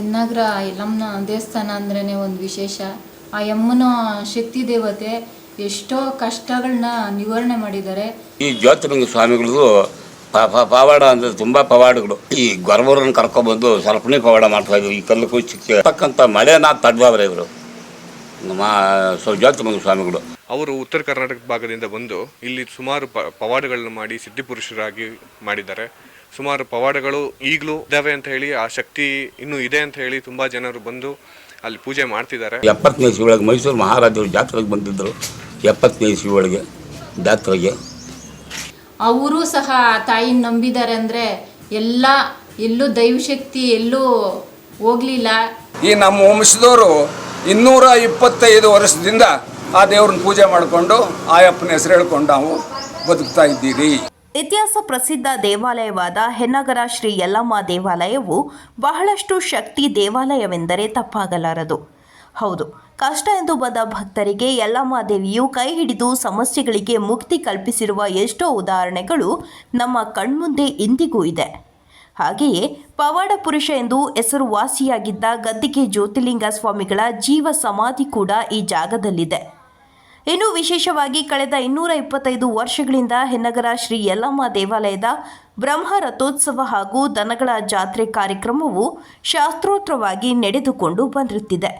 ಎನ್ನಾಗ್ರ ಎಲ್ಲಮ್ಮನ ದೇವಸ್ಥಾನ ಅಂದ್ರೇ ಒಂದು ವಿಶೇಷ. ಆ ಯಮ್ಮನ ಶಕ್ತಿ ದೇವತೆ ಎಷ್ಟೋ ಕಷ್ಟಗಳನ್ನ ನಿವಾರಣೆ ಮಾಡಿದ್ದಾರೆ. ಈ ಜ್ಯೋತಿರ್ಲಿಂಗ ಸ್ವಾಮಿಗಳದು ಪವಾಡ ಅಂದ್ರೆ ತುಂಬಾ ಪವಾಡಗಳು. ಈ ಗೊರವರನ್ನ ಕರ್ಕೊಂಡ್ಬಂದು ಸ್ವಲ್ಪನೇ ಪವಾಡ ಮಾಡ್ತಾ ಇದ್ರು ಈ ಕಲ್ಲು ಕುಚ್ಚಕ್ಕೆ ತಕ್ಕಂಥ ಮಳೆನ ತಡ್ಬಾವ್ರೆ ಇವರು. ನಮ್ಮ ಜ್ಯೋತಿರ್ಲಿಂಗ ಸ್ವಾಮಿಗಳು. ಅವರು ಉತ್ತರ ಕರ್ನಾಟಕ ಭಾಗದಿಂದ ಬಂದು ಇಲ್ಲಿ ಸುಮಾರು ಪ ಪವಾಡಗಳನ್ನು ಮಾಡಿ ಸಿದ್ಧಿಪುರುಷರಾಗಿ ಮಾಡಿದ್ದಾರೆ. ಸುಮಾರು ಪವಾಡಗಳು ಈಗಲೂ ಇದ್ದಾವೆ ಅಂತ ಹೇಳಿ ಆ ಶಕ್ತಿ ಇನ್ನೂ ಇದೆ ಅಂತ ಹೇಳಿ ತುಂಬ ಜನರು ಬಂದು ಅಲ್ಲಿ ಪೂಜೆ ಮಾಡ್ತಿದ್ದಾರೆ. ಎಪ್ಪತ್ತನೇ ಇಸ್ವಿ ಒಳಗೆ ಮೈಸೂರು ಮಹಾರಾಜರು ಜಾತ್ರೆಗೆ ಬಂದಿದ್ದರು ಎಪ್ಪತ್ತನೇ ಇಸ್ವಿ ಒಳಗೆ ಜಾತ್ರೆಗೆ ಅವರು ಸಹ ತಾಯಿನ ನಂಬಿದ್ದಾರೆ ಅಂದರೆ ಎಲ್ಲ ಎಲ್ಲೂ ದೈವಶಕ್ತಿ ಎಲ್ಲೂ ಹೋಗ್ಲಿಲ್ಲ. ಈ ನಮ್ಮ ವಂಶದವರು ಇನ್ನೂರ ಇಪ್ಪತ್ತೈದು ವರ್ಷದಿಂದ ಆ ದೇವ್ರನ್ನ ಪೂಜೆ ಮಾಡಿಕೊಂಡು ಆಯಪ್ಪನ ಹೆಸರು ಹೇಳ್ಕೊಂಡು ನಾವು ಬದುಕ್ತಾ ಇದ್ದೀರಿ. ಇತಿಹಾಸ ಪ್ರಸಿದ್ಧ ದೇವಾಲಯವಾದ ಹೆನ್ನಗರ ಶ್ರೀ ಯಲ್ಲಮ್ಮ ದೇವಾಲಯವು ಬಹಳಷ್ಟು ಶಕ್ತಿ ದೇವಾಲಯವೆಂದರೆ ತಪ್ಪಾಗಲಾರದು. ಹೌದು, ಕಷ್ಟ ಎಂದು ಬಂದ ಭಕ್ತರಿಗೆ ಯಲ್ಲಮ್ಮ ದೇವಿಯು ಕೈ ಹಿಡಿದು ಸಮಸ್ಯೆಗಳಿಗೆ ಮುಕ್ತಿ ಕಲ್ಪಿಸಿರುವ ಎಷ್ಟೋ ಉದಾಹರಣೆಗಳು ನಮ್ಮ ಕಣ್ಮುಂದೆ ಇಂದಿಗೂ ಇದೆ. ಹಾಗೆಯೇ ಪವಾಡ ಪುರುಷ ಎಂದು ಹೆಸರುವಾಸಿಯಾಗಿದ್ದ ಗದ್ದಿಗೆ ಜ್ಯೋತಿರ್ಲಿಂಗ ಸ್ವಾಮಿಗಳ ಜೀವ ಸಮಾಧಿ ಕೂಡ ಈ ಜಾಗದಲ್ಲಿದೆ. ಇನ್ನು ವಿಶೇಷವಾಗಿ ಕಳೆದ ಇನ್ನೂರ ಇಪ್ಪತ್ತೈದು ವರ್ಷಗಳಿಂದ ಹೆನ್ನಗರ ಶ್ರೀ ಯಲ್ಲಮ್ಮ ದೇವಾಲಯದ ಬ್ರಹ್ಮ ರಥೋತ್ಸವ ಹಾಗೂ ದನಗಳ ಜಾತ್ರೆ ಕಾರ್ಯಕ್ರಮವು ಶಾಸ್ತ್ರೋತ್ರವಾಗಿ ನಡೆದುಕೊಂಡು ಬಂದಿರುತ್ತಿದೆ.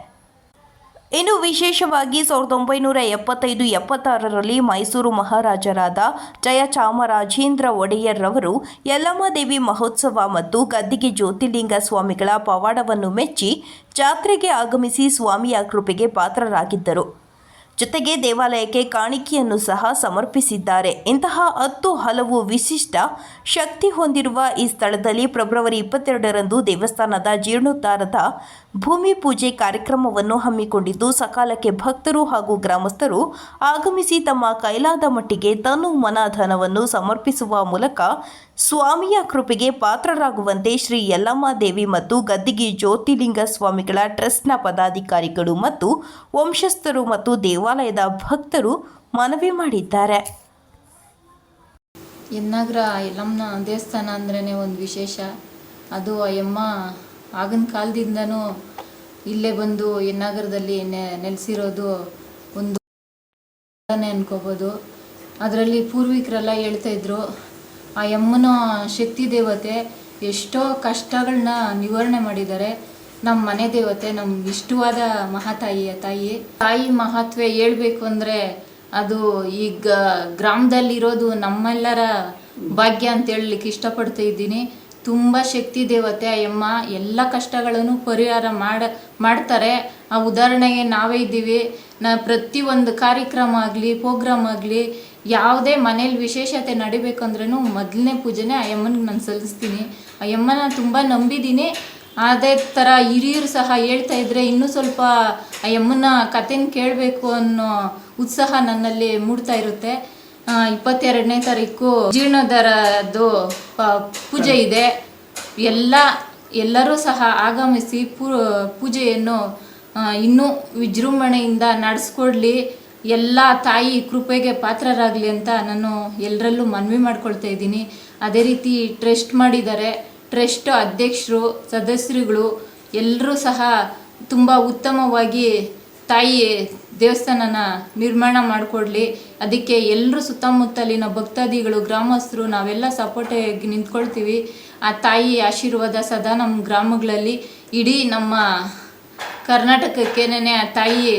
ಇನ್ನು ವಿಶೇಷವಾಗಿ ಸಾವಿರದ ಒಂಬೈನೂರ ಎಪ್ಪತ್ತೈದು ಎಪ್ಪತ್ತಾರರಲ್ಲಿ ಮೈಸೂರು ಮಹಾರಾಜರಾದ ಜಯಚಾಮರಾಜೇಂದ್ರ ಒಡೆಯರ್ರವರು ಯಲ್ಲಮ್ಮ ದೇವಿ ಮಹೋತ್ಸವ ಮತ್ತು ಗದ್ದಿಗೆ ಜ್ಯೋತಿರ್ಲಿಂಗ ಸ್ವಾಮಿಗಳ ಪವಾಡವನ್ನು ಮೆಚ್ಚಿ ಜಾತ್ರೆಗೆ ಆಗಮಿಸಿ ಸ್ವಾಮಿಯ ಕೃಪೆಗೆ ಪಾತ್ರರಾಗಿದ್ದರು. ಜೊತೆಗೆ ದೇವಾಲಯಕ್ಕೆ ಕಾಣಿಕೆಯನ್ನು ಸಹ ಸಮರ್ಪಿಸಿದ್ದಾರೆ. ಇಂತಹ ಹತ್ತು ಹಲವು ವಿಶಿಷ್ಟ ಶಕ್ತಿ ಹೊಂದಿರುವ ಈ ಸ್ಥಳದಲ್ಲಿ ಫೆಬ್ರವರಿ ಇಪ್ಪತ್ತೆರಡರಂದು ದೇವಸ್ಥಾನದ ಜೀರ್ಣೋದ್ಧಾರದ ಭೂಮಿ ಪೂಜೆ ಕಾರ್ಯಕ್ರಮವನ್ನು ಹಮ್ಮಿಕೊಂಡಿದ್ದು, ಸಕಾಲಕ್ಕೆ ಭಕ್ತರು ಹಾಗೂ ಗ್ರಾಮಸ್ಥರು ಆಗಮಿಸಿ ತಮ್ಮ ಕೈಲಾದ ಮಟ್ಟಿಗೆ ತನು ಮನ ಧನವನ್ನು ಸಮರ್ಪಿಸುವ ಮೂಲಕ ಸ್ವಾಮಿಯ ಕೃಪೆಗೆ ಪಾತ್ರರಾಗುವಂತೆ ಶ್ರೀ ಯಲ್ಲಮ್ಮ ದೇವಿ ಮತ್ತು ಗದ್ದಿಗೆ ಜ್ಯೋತಿಲಿಂಗ ಸ್ವಾಮಿಗಳ ಟ್ರಸ್ಟ್ನ ಪದಾಧಿಕಾರಿಗಳು ಮತ್ತು ವಂಶಸ್ಥರು ಮತ್ತು ದೇವಾಲಯದ ಭಕ್ತರು ಮನವಿ ಮಾಡಿದ್ದಾರೆ. ಎನ್ನಾಗ್ರ ಯಲ್ಲಮ್ಮನ ದೇವಸ್ಥಾನ ಅಂದ್ರೇ ಒಂದು ವಿಶೇಷ. ಅದು ಅಯ್ಯಮ್ಮ ಯಮ್ಮ ಆಗಿನ ಕಾಲದಿಂದನೂ ಇಲ್ಲೇ ಬಂದು ಎನ್ನಾಗರದಲ್ಲಿ ನೆಲೆಸಿರೋದು ಒಂದು ಅನ್ಕೋಬೋದು. ಅದರಲ್ಲಿ ಪೂರ್ವಿಕರೆಲ್ಲ ಹೇಳ್ತಾ ಇದ್ರು ಆ ಯಮ್ಮನ ಶಕ್ತಿ ದೇವತೆ ಎಷ್ಟೋ ಕಷ್ಟಗಳನ್ನ ನಿವಾರಣೆ ಮಾಡಿದ್ದಾರೆ. ನಮ್ಮ ಮನೆ ದೇವತೆ ನಮ್ಗೆ ಇಷ್ಟವಾದ ಮಹಾತಾಯಿಯ ತಾಯಿ. ತಾಯಿ ಮಹತ್ವ ಹೇಳ್ಬೇಕು ಅಂದರೆ ಅದು ಈಗ ಗ್ರಾಮದಲ್ಲಿರೋದು ನಮ್ಮೆಲ್ಲರ ಭಾಗ್ಯ ಅಂತ ಹೇಳಲಿಕ್ಕೆ ಇಷ್ಟಪಡ್ತಾ ಇದ್ದೀನಿ. ತುಂಬ ಶಕ್ತಿ ದೇವತೆ ಆ ಯಮ್ಮ ಎಲ್ಲ ಕಷ್ಟಗಳನ್ನು ಪರಿಹಾರ ಮಾಡ, ಮಾಡ್ತಾರೆ. ಉದಾಹರಣೆಗೆ ನಾವೇ ಇದ್ದೀವಿ. ನಾ ಪ್ರತಿಯೊಂದು ಕಾರ್ಯಕ್ರಮ ಆಗಲಿ ಪ್ರೋಗ್ರಾಮ್ ಆಗಲಿ ಯಾವುದೇ ಮನೇಲಿ ವಿಶೇಷತೆ ನಡಿಬೇಕಂದ್ರೂ ಮೊದಲನೇ ಪೂಜೆನೇ ಆ ಯಮ್ಮನಿಗೆ ನಾನು ಸಲ್ಲಿಸ್ತೀನಿ. ಆ ಯಮ್ಮನ ತುಂಬ ನಂಬಿದ್ದೀನಿ. ಅದೇ ಥರ ಹಿರಿಯರು ಸಹ ಹೇಳ್ತಾ ಇದ್ದರೆ ಇನ್ನೂ ಸ್ವಲ್ಪ ಆ ಯಮ್ಮನ ಕಥೆನ ಕೇಳಬೇಕು ಅನ್ನೋ ಉತ್ಸಾಹ ನನ್ನಲ್ಲಿ ಮೂಡ್ತಾ ಇರುತ್ತೆ. ಆ, ಇಪ್ಪತ್ತೆರಡನೇ ತಾರೀಕು ಜೀರ್ಣೋದ್ಧಾರದ್ದು ಪೂಜೆ ಇದೆ. ಎಲ್ಲ ಎಲ್ಲರೂ ಸಹ ಆಗಮಿಸಿ ಪೂಜೆಯನ್ನು ಆ, ಇನ್ನೂ ವಿಜೃಂಭಣೆಯಿಂದ ನಡೆಸ್ಕೊಡ್ಲಿ. ಎಲ್ಲ ತಾಯಿ ಕೃಪೆಗೆ ಪಾತ್ರರಾಗಲಿ ಅಂತ ನಾನು ಎಲ್ಲರಲ್ಲೂ ಮನವಿ ಮಾಡ್ಕೊಳ್ತಾ ಇದ್ದೀನಿ. ಅದೇ ರೀತಿ ಟ್ರಸ್ಟ್ ಮಾಡಿದ್ದಾರೆ. ಟ್ರಸ್ಟ್ ಅಧ್ಯಕ್ಷರು, ಸದಸ್ಯರುಗಳು ಎಲ್ಲರೂ ಸಹ ತುಂಬ ಉತ್ತಮವಾಗಿ ತಾಯಿ ದೇವಸ್ಥಾನನ ನಿರ್ಮಾಣ ಮಾಡಿಕೊಡ್ಲಿ. ಅದಕ್ಕೆ ಎಲ್ಲರೂ ಸುತ್ತಮುತ್ತಲಿನ ಭಕ್ತಾದಿಗಳು, ಗ್ರಾಮಸ್ಥರು, ನಾವೆಲ್ಲ ಸಪೋರ್ಟಾಗಿ ನಿಂತ್ಕೊಳ್ತೀವಿ. ಆ ತಾಯಿ ಆಶೀರ್ವಾದ ಸದಾ ನಮ್ಮ ಗ್ರಾಮಗಳಲ್ಲಿ. ಇಡೀ ನಮ್ಮ ಕರ್ನಾಟಕಕ್ಕೇನೆ ಆ ತಾಯಿ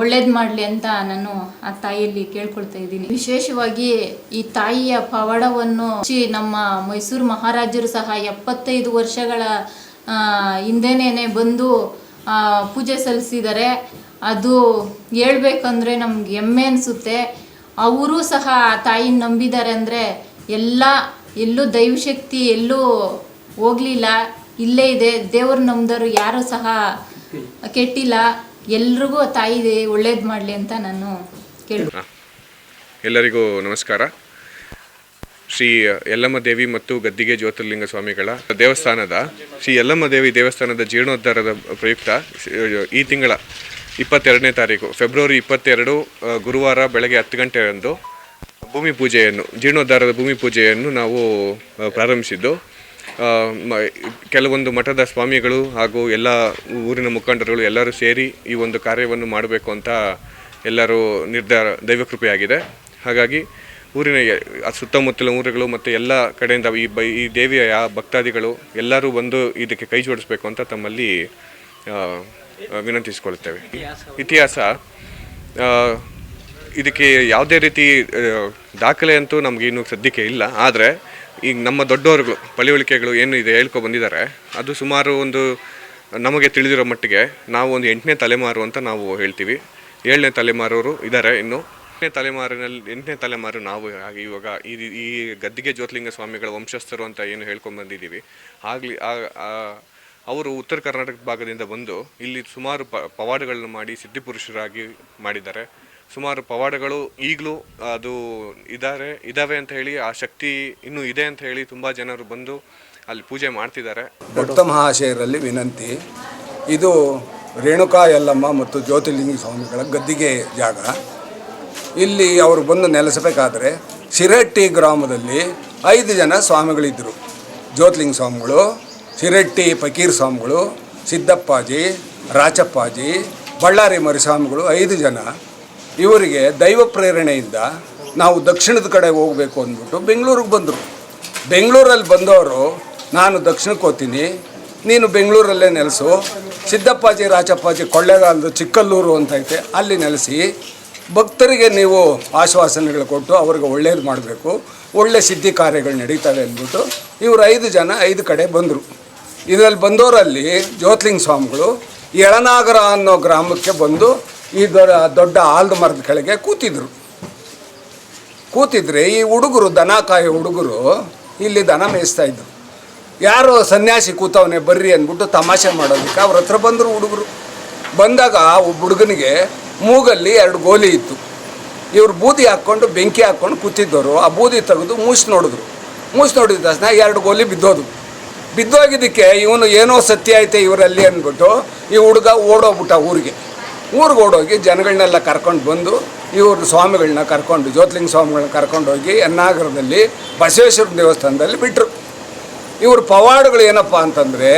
ಒಳ್ಳೇದು ಮಾಡಲಿ ಅಂತ ನಾನು ಆ ತಾಯಿಯಲ್ಲಿ ಕೇಳ್ಕೊಳ್ತಾ ಇದ್ದೀನಿ. ವಿಶೇಷವಾಗಿ ಈ ತಾಯಿಯ ಪವಾಡವನ್ನು ನಮ್ಮ ಮೈಸೂರು ಮಹಾರಾಜರು ಸಹ ಎಪ್ಪತ್ತೈದು ವರ್ಷಗಳ ಹಿಂದೆನೇ ಬಂದು ಪೂಜೆ ಸಲ್ಲಿಸಿದ್ದಾರೆ ಅದು ಹೇಳ್ಬೇಕಂದ್ರೆ ನಮ್ಗೆ ಹೆಮ್ಮೆ ಅನಿಸುತ್ತೆ. ಅವರು ಸಹ ಆ ತಾಯಿನ ನಂಬಿದ್ದಾರೆ ಅಂದರೆ ಎಲ್ಲ, ಎಲ್ಲೂ ದೈವಶಕ್ತಿ ಎಲ್ಲೂ ಹೋಗ್ಲಿಲ್ಲ. ಇಲ್ಲೇ ಇದೆ. ದೇವ್ರ ನಂಬಿದವರು ಯಾರು ಸಹ ಕೆಟ್ಟಿಲ್ಲ. ಎಲ್ರಿಗೂ ತಾಯಿ ಒಳ್ಳೇದು ಮಾಡಲಿ ಅಂತ ನಾನು ಕೇಳಿ ಎಲ್ಲರಿಗೂ ನಮಸ್ಕಾರ. ಶ್ರೀ ಯಲ್ಲಮ್ಮ ದೇವಿ ಮತ್ತು ಗದ್ದಿಗೆ ಜ್ಯೋತಿರ್ಲಿಂಗ ಸ್ವಾಮಿಗಳ ದೇವಸ್ಥಾನದ, ಶ್ರೀ ಯಲ್ಲಮ್ಮ ದೇವಿ ದೇವಸ್ಥಾನದ ಜೀರ್ಣೋದ್ಧಾರದ ಪ್ರಯುಕ್ತ, ಈ ತಿಂಗಳ ಇಪ್ಪತ್ತೆರಡನೇ ತಾರೀಕು, ಫೆಬ್ರವರಿ ಇಪ್ಪತ್ತೆರಡು ಗುರುವಾರ ಬೆಳಗ್ಗೆ ಹತ್ತು ಗಂಟೆಯಂದು ಭೂಮಿ ಪೂಜೆಯನ್ನು, ಜೀರ್ಣೋದ್ಧಾರದ ಭೂಮಿ ಪೂಜೆಯನ್ನು ನಾವು ಪ್ರಾರಂಭಿಸಿದ್ದು. ಕೆಲವೊಂದು ಮಠದ ಸ್ವಾಮಿಗಳು ಹಾಗೂ ಎಲ್ಲ ಊರಿನ ಮುಖಂಡರುಗಳು ಎಲ್ಲರೂ ಸೇರಿ ಈ ಒಂದು ಕಾರ್ಯವನ್ನು ಮಾಡಬೇಕು ಅಂತ ಎಲ್ಲರೂ ನಿರ್ಧಾರ, ದೈವಕೃಪೆಯಾಗಿದೆ. ಹಾಗಾಗಿ ಊರಿನ ಸುತ್ತಮುತ್ತಲ ಊರುಗಳು ಮತ್ತು ಎಲ್ಲ ಕಡೆಯಿಂದ ಈ ಬ, ಈ ದೇವಿಯ ಭಕ್ತಾದಿಗಳು ಎಲ್ಲರೂ ಬಂದು ಇದಕ್ಕೆ ಕೈ ಜೋಡಿಸ್ಬೇಕು ಅಂತ ತಮ್ಮಲ್ಲಿ ವಿನಂತಿಸಿಕೊಳ್ಳುತ್ತೇವೆ. ಇತಿಹಾಸ ಇದಕ್ಕೆ ಯಾವುದೇ ರೀತಿ ದಾಖಲೆ ಅಂತೂ ಇನ್ನೂ ಸದ್ಯಕ್ಕೆ ಇಲ್ಲ. ಆದರೆ ಈಗ ನಮ್ಮ ದೊಡ್ಡವರುಗಳು ಪಳಿವಳಿಕೆಗಳು ಏನು ಇದೆ ಹೇಳ್ಕೊ ಬಂದಿದ್ದಾರೆ, ಅದು ಸುಮಾರು ಒಂದು ನಮಗೆ ತಿಳಿದಿರೋ ಮಟ್ಟಿಗೆ ನಾವು ಒಂದು ಎಂಟನೇ ತಲೆಮಾರು ಅಂತ ನಾವು ಹೇಳ್ತೀವಿ. ಏಳನೇ ತಲೆಮಾರವರು ಇದ್ದಾರೆ ಇನ್ನು. ಎಂಟನೇ ತಲೆಮಾರಿನಲ್ಲಿ, ಎಂಟನೇ ತಲೆಮಾರು ನಾವು ಹಾಗೆ ಇವಾಗ ಈ ಈ ಗದ್ದಿಗೆ ಜ್ಯೋತಿಲಿಂಗ ಸ್ವಾಮಿಗಳ ವಂಶಸ್ಥರು ಅಂತ ಏನು ಹೇಳ್ಕೊಂಡು ಬಂದಿದ್ದೀವಿ. ಆಗಲಿ ಅವರು ಉತ್ತರ ಕರ್ನಾಟಕ ಭಾಗದಿಂದ ಬಂದು ಇಲ್ಲಿ ಸುಮಾರು ಪವಾಡಗಳನ್ನು ಮಾಡಿ ಸಿದ್ಧಿಪುರುಷರಾಗಿ ಮಾಡಿದ್ದಾರೆ. ಸುಮಾರು ಪವಾಡಗಳು ಈಗಲೂ ಅದು ಇದ್ದಾರೆ ಇದ್ದಾವೆ ಅಂತ ಹೇಳಿ, ಆ ಶಕ್ತಿ ಇನ್ನೂ ಇದೆ ಅಂತ ಹೇಳಿ ತುಂಬ ಜನರು ಬಂದು ಅಲ್ಲಿ ಪೂಜೆ ಮಾಡ್ತಿದ್ದಾರೆ. ಭಕ್ತ ಮಹಾಶಯರಲ್ಲಿ ವಿನಂತಿ, ಇದು ರೇಣುಕಾ ಯಲ್ಲಮ್ಮ ಮತ್ತು ಜ್ಯೋತಿರ್ಲಿಂಗ ಸ್ವಾಮಿಗಳ ಗದ್ದಿಗೆ ಜಾಗ. ಇಲ್ಲಿ ಅವರು ಬಂದು ನೆಲೆಸಬೇಕಾದ್ರೆ ಶಿರಟ್ಟಿ ಗ್ರಾಮದಲ್ಲಿ ಐದು ಜನ ಸ್ವಾಮಿಗಳಿದ್ದರು ಜ್ಯೋತಿರ್ಲಿಂಗ ಸ್ವಾಮಿಗಳು, ಶಿರಟ್ಟಿ ಫಕೀರ್ ಸ್ವಾಮಿಗಳು, ಸಿದ್ದಪ್ಪಾಜಿ, ರಾಚಪ್ಪಾಜಿ, ಬಳ್ಳಾರಿ ಮರಿಸ್ವಾಮಿಗಳು ಐದು ಜನ. ಇವರಿಗೆ ದೈವ ಪ್ರೇರಣೆಯಿಂದ ನಾವು ದಕ್ಷಿಣದ ಕಡೆ ಹೋಗಬೇಕು ಅಂದ್ಬಿಟ್ಟು ಬೆಂಗಳೂರಿಗೆ ಬಂದರು. ಬೆಂಗಳೂರಲ್ಲಿ ಬಂದವರು, ನಾನು ದಕ್ಷಿಣಕ್ಕೆ ಹೋಗ್ತೀನಿ, ನೀನು ಬೆಂಗಳೂರಲ್ಲೇ ನೆಲೆಸು, ಸಿದ್ದಪ್ಪಾಜಿ ರಾಚಪ್ಪಾಜಿ ಕೊಳ್ಳೇಗಾಲದ ಚಿಕ್ಕಲ್ಲೂರು ಅಂತ ಐತೆ, ಅಲ್ಲಿ ನೆಲೆಸಿ, ಭಕ್ತರಿಗೆ ನೀವು ಆಶ್ವಾಸನೆಗಳು ಕೊಟ್ಟು ಅವ್ರಿಗೆ ಒಳ್ಳೇದು ಮಾಡಬೇಕು, ಒಳ್ಳೆ ಸಿದ್ಧಿ ಕಾರ್ಯಗಳು ನಡೀತವೆ ಅಂದ್ಬಿಟ್ಟು ಇವರು ಐದು ಜನ ಐದು ಕಡೆ ಬಂದರು. ಇದರಲ್ಲಿ ಬಂದವರಲ್ಲಿ ಜ್ಯೋತ್ಲಿಂಗ ಸ್ವಾಮಿಗಳು ಎಳನಾಗರ ಅನ್ನೋ ಗ್ರಾಮಕ್ಕೆ ಬಂದು ಈ ದೊಡ್ಡ ದೊಡ್ಡ ಆಲ್ದ ಮರದ ಕೆಳಗೆ ಕೂತಿದ್ರು. ಕೂತಿದ್ರೆ ಈ ಹುಡುಗರು ದನ ಕಾಯಿ ಹುಡುಗರು ಇಲ್ಲಿ ದನ ಮೇಯಿಸ್ತಾ ಇದ್ರು. ಯಾರೋ ಸನ್ಯಾಸಿ ಕೂತವನೇ ಬರ್ರಿ ಅಂದ್ಬಿಟ್ಟು ತಮಾಷೆ ಮಾಡೋದಕ್ಕೆ ಅವ್ರ ಹತ್ರ ಬಂದರು ಹುಡುಗರು. ಬಂದಾಗ ಒಬ್ಬ ಹುಡುಗನಿಗೆ ಮೂಗಲ್ಲಿ ಎರಡು ಗೋಲಿ ಇತ್ತು. ಇವರು ಬೂದಿ ಹಾಕ್ಕೊಂಡು, ಬೆಂಕಿ ಹಾಕ್ಕೊಂಡು ಕೂತಿದ್ದವರು. ಆ ಬೂದಿ ತೆಗೆದು ಮೂಸಿ ನೋಡಿದ್ರು. ಮೂಸಿ ನೋಡಿದ ತಕ್ಷಣ ಎರಡು ಗೋಲಿ ಬಿದ್ದೋದು. ಬಿದ್ದೋಗಿದ್ದಕ್ಕೆ ಇವನು ಏನೋ ಸತ್ಯ ಐತೆ ಇವರಲ್ಲಿ ಅಂದ್ಬಿಟ್ಟು ಈ ಹುಡುಗ ಓಡೋಗ್ಬಿಟ್ಟ ಊರಿಗೆ. ಊರಿಗೆ ಓಡೋಗಿ ಜನಗಳನ್ನೆಲ್ಲ ಕರ್ಕೊಂಡು ಬಂದು, ಇವ್ರ ಸ್ವಾಮಿಗಳನ್ನ ಕರ್ಕೊಂಡು, ಜ್ಯೋತಿಲಿಂಗ ಸ್ವಾಮಿಗಳನ್ನ ಕರ್ಕೊಂಡು ಹೋಗಿ ಎನ್ನಾಗರದಲ್ಲಿ ಬಸವೇಶ್ವರ ದೇವಸ್ಥಾನದಲ್ಲಿ ಬಿಟ್ಟರು ಇವ್ರ ಪವಾಡಗಳು ಏನಪ್ಪ ಅಂತಂದರೆ,